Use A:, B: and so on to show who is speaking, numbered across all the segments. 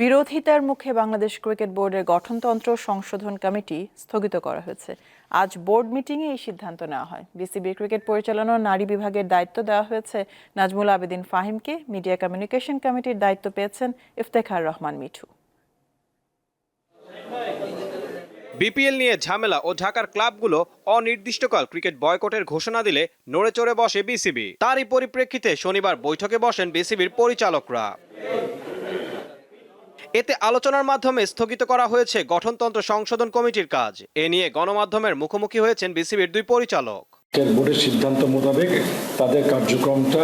A: বিরোধিতার মুখে বাংলাদেশ ক্রিকেট বোর্ডের গঠনতন্ত্র সংশোধন কমিটি স্থগিত করা হয়েছে। আজ বোর্ড মিটিংয়ে এই সিদ্ধান্ত নেওয়া হয়। বিসিবি ক্রিকেট পরিচালনা নারী বিভাগের দায়িত্ব দেওয়া হয়েছে। নাজমুল আবেদিন ফাহিমকে মিডিয়া কমিউনিকেশন কমিটির দায়িত্ব পেয়েছেন ইফতেখার রহমান মিঠু।
B: বিপিএল নিয়ে ঝামেলা ও ঢাকার ক্লাবগুলো অনির্দিষ্টকাল ক্রিকেট বয়কটের ঘোষণা দিলে নড়ে চড়ে বসে বিসিবি। তারই পরিপ্রেক্ষিতে শনিবার বৈঠকে বসেন বিসিবির পরিচালকরা। এতে আলোচনার মাধ্যমে স্থগিত করা হয়েছে গঠনতন্ত্র সংশোধন কমিটির কাজ। এ নিয়ে গণমাধ্যমের মুখোমুখি হয়েছেন বিসিবির দুই পরিচালক।
C: বোর্ডের সিদ্ধান্ত মোতাবেক তাদের কার্যক্রমটা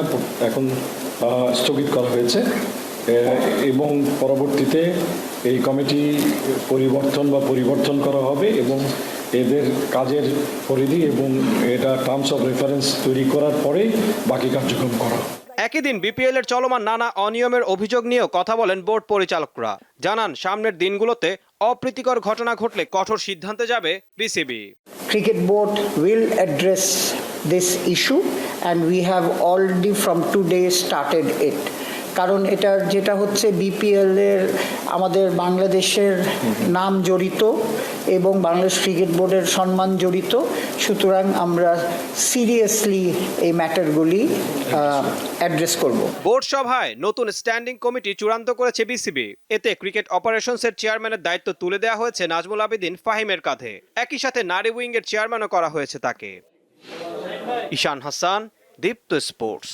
C: এখন স্থগিত করা হয়েছে। এবং পরবর্তীতে এই কমিটি পরিবর্তন বা পরিবর্তন করা হবে এবং এদের কাজের পরিধি এবং এটা টার্মস অফ রেফারেন্স তৈরি করার পরেই বাকি কার্যক্রম করা।
B: একই দিন বিপিএল এর চলমান নানা অনিয়মের অভিযোগ নিয়েও কথা বলেন বোর্ড পরিচালকরা জানান, সামনের দিনগুলোতে অপ্রীতিকর ঘটনা ঘটলে কঠোর সিদ্ধান্তে যাবে BCB
D: cricket board will address this issue and we have already from today started it. কারণ এটা যেটা হচ্ছে বিপিএল এর আমাদের বাংলাদেশের নাম জড়িত এবং বাংলাদেশ ক্রিকেট বোর্ডের সম্মান জড়িত। সুতরাং আমরা সিরিয়াসলি এই ম্যাটারগুলি অ্যাড্রেস করব।
B: বোর্ড সভায় নতুন স্ট্যান্ডিং কমিটি চূড়ান্ত করেছে বিসিবি এতে ক্রিকেট অপারেশনসের চেয়ারম্যানের দায়িত্ব তুলে দেওয়া হয়েছে নাজমুল আবেদিন ফাহিমের কাঁধে। একই সাথে নারী উইংয়ের চেয়ারম্যানও করা হয়েছে তাকে। ঈশান হাসান, দীপ্ত স্পোর্টস।